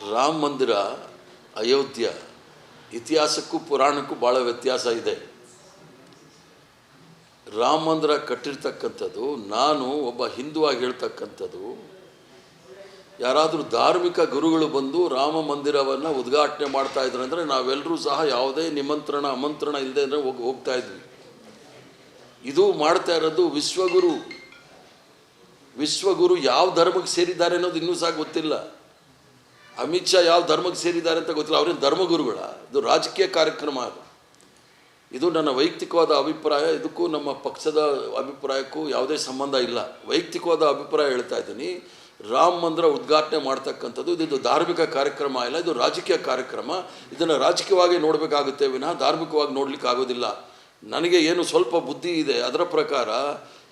ರಾಮ ಮಂದಿರ, ಅಯೋಧ್ಯ, ಇತಿಹಾಸಕ್ಕೂ ಪುರಾಣಕ್ಕೂ ಭಾಳ ವ್ಯತ್ಯಾಸ ಇದೆ. ರಾಮ ಮಂದಿರ ಕಟ್ಟಿರ್ತಕ್ಕಂಥದ್ದು, ನಾನು ಒಬ್ಬ ಹಿಂದುವಾಗಿ ಹೇಳ್ತಕ್ಕಂಥದ್ದು, ಯಾರಾದರೂ ಧಾರ್ಮಿಕ ಗುರುಗಳು ಬಂದು ರಾಮ ಮಂದಿರವನ್ನು ಉದ್ಘಾಟನೆ ಮಾಡ್ತಾ ಇದ್ರು ಅಂದರೆ ನಾವೆಲ್ಲರೂ ಸಹ ಯಾವುದೇ ನಿಮಂತ್ರಣ ಆಮಂತ್ರಣ ಇಲ್ಲದೆ ಅಂದರೆ ಹೋಗಿ, ಹೋಗ್ತಾ ಇದ್ವಿ. ಇದು ಮಾಡ್ತಾ ಇರೋದು ವಿಶ್ವಗುರು. ವಿಶ್ವಗುರು ಯಾವ ಧರ್ಮಕ್ಕೆ ಸೇರಿದ್ದಾರೆ ಅನ್ನೋದು ಇನ್ನೂ ಸಹ ಗೊತ್ತಿಲ್ಲ. ಅಮಿತ್ ಶಾ ಯಾವ ಧರ್ಮಕ್ಕೆ ಸೇರಿದ್ದಾರೆ ಅಂತ ಗೊತ್ತಿಲ್ಲ. ಅವ್ರೇನು ಧರ್ಮಗುರುಗಳ? ಇದು ರಾಜಕೀಯ ಕಾರ್ಯಕ್ರಮ ಅದು. ಇದು ನನ್ನ ವೈಯಕ್ತಿಕವಾದ ಅಭಿಪ್ರಾಯ. ಇದಕ್ಕೂ ನಮ್ಮ ಪಕ್ಷದ ಅಭಿಪ್ರಾಯಕ್ಕೂ ಯಾವುದೇ ಸಂಬಂಧ ಇಲ್ಲ. ವೈಯಕ್ತಿಕವಾದ ಅಭಿಪ್ರಾಯ ಹೇಳ್ತಾ ಇದ್ದೀನಿ. ರಾಮ ಮಂದಿರ ಉದ್ಘಾಟನೆ ಮಾಡ್ತಕ್ಕಂಥದ್ದು, ಇದು ಧಾರ್ಮಿಕ ಕಾರ್ಯಕ್ರಮ ಇಲ್ಲ ಇದು ರಾಜಕೀಯ ಕಾರ್ಯಕ್ರಮ. ಇದನ್ನು ರಾಜಕೀಯವಾಗಿ ನೋಡಬೇಕಾಗುತ್ತೆ ವಿನಃ ಧಾರ್ಮಿಕವಾಗಿ ನೋಡ್ಲಿಕ್ಕೆ ಆಗೋದಿಲ್ಲ. ನನಗೆ ಏನು ಸ್ವಲ್ಪ ಬುದ್ಧಿ ಇದೆ, ಅದರ ಪ್ರಕಾರ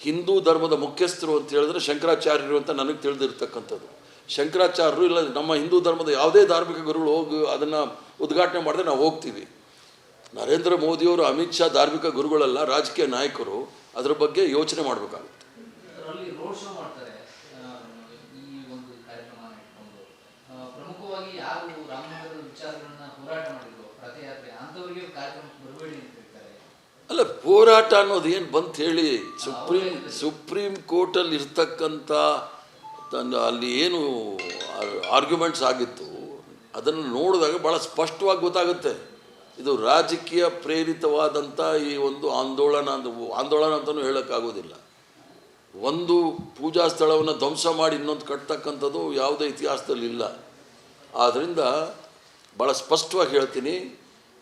ಹಿಂದೂ ಧರ್ಮದ ಮುಖ್ಯಸ್ಥರು ಅಂತ ಹೇಳಿದ್ರೆ ಶಂಕರಾಚಾರ್ಯರು ಅಂತ ನನಗೆ ತಿಳಿದಿರ್ತಕ್ಕಂಥದ್ದು. ಶಂಕರಾಚಾರ್ಯರು ಇಲ್ಲ ನಮ್ಮ ಹಿಂದೂ ಧರ್ಮದ ಯಾವುದೇ ಧಾರ್ಮಿಕ ಗುರುಗಳು ಹೋಗಿ ಅದನ್ನು ಉದ್ಘಾಟನೆ ಮಾಡಿದ್ರೆ ನಾವು ಹೋಗ್ತೀವಿ. ನರೇಂದ್ರ ಮೋದಿಯವರು ಅಮಿತ್ ಶಾ ಧಾರ್ಮಿಕ ಗುರುಗಳಲ್ಲ ರಾಜಕೀಯ ನಾಯಕರು ಅದರ ಬಗ್ಗೆ ಯೋಚನೆ ಮಾಡಬೇಕಾಗುತ್ತೆ. ಅಲ್ಲ ಹೋರಾಟ ಅನ್ನೋದು ಏನು ಬಂತ ಹೇಳಿ ಸುಪ್ರೀಂ ಸುಪ್ರೀಂ ಕೋರ್ಟಲ್ಲಿ ಇರ್ತಕ್ಕಂಥ ತನ್ನ ಅಲ್ಲಿ ಏನು ಆರ್ಗ್ಯುಮೆಂಟ್ಸ್ ಆಗಿತ್ತು, ಅದನ್ನು ನೋಡಿದಾಗ ಭಾಳ ಸ್ಪಷ್ಟವಾಗಿ ಗೊತ್ತಾಗುತ್ತೆ. ಇದು ರಾಜಕೀಯ ಪ್ರೇರಿತವಾದಂಥ ಈ ಒಂದು ಆಂದೋಲನ ಅಂತ ಆಂದೋಲನ ಅಂತಲೂ ಹೇಳೋಕ್ಕಾಗೋದಿಲ್ಲ. ಒಂದು ಪೂಜಾ ಸ್ಥಳವನ್ನು ಧ್ವಂಸ ಮಾಡಿ ಇನ್ನೊಂದು ಕಟ್ತಕ್ಕಂಥದ್ದು ಯಾವುದೇ ಇತಿಹಾಸದಲ್ಲಿ ಇಲ್ಲ. ಆದ್ದರಿಂದ ಭಾಳ ಸ್ಪಷ್ಟವಾಗಿ ಹೇಳ್ತೀನಿ,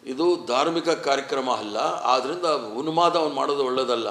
ಇದು ಧಾರ್ಮಿಕ ಕಾರ್ಯಕ್ರಮ ಅಲ್ಲ ಆದ್ದರಿಂದ ಉನ್ಮಾದವನ್ನು ಮಾಡೋದು ಒಳ್ಳೆಯದಲ್ಲ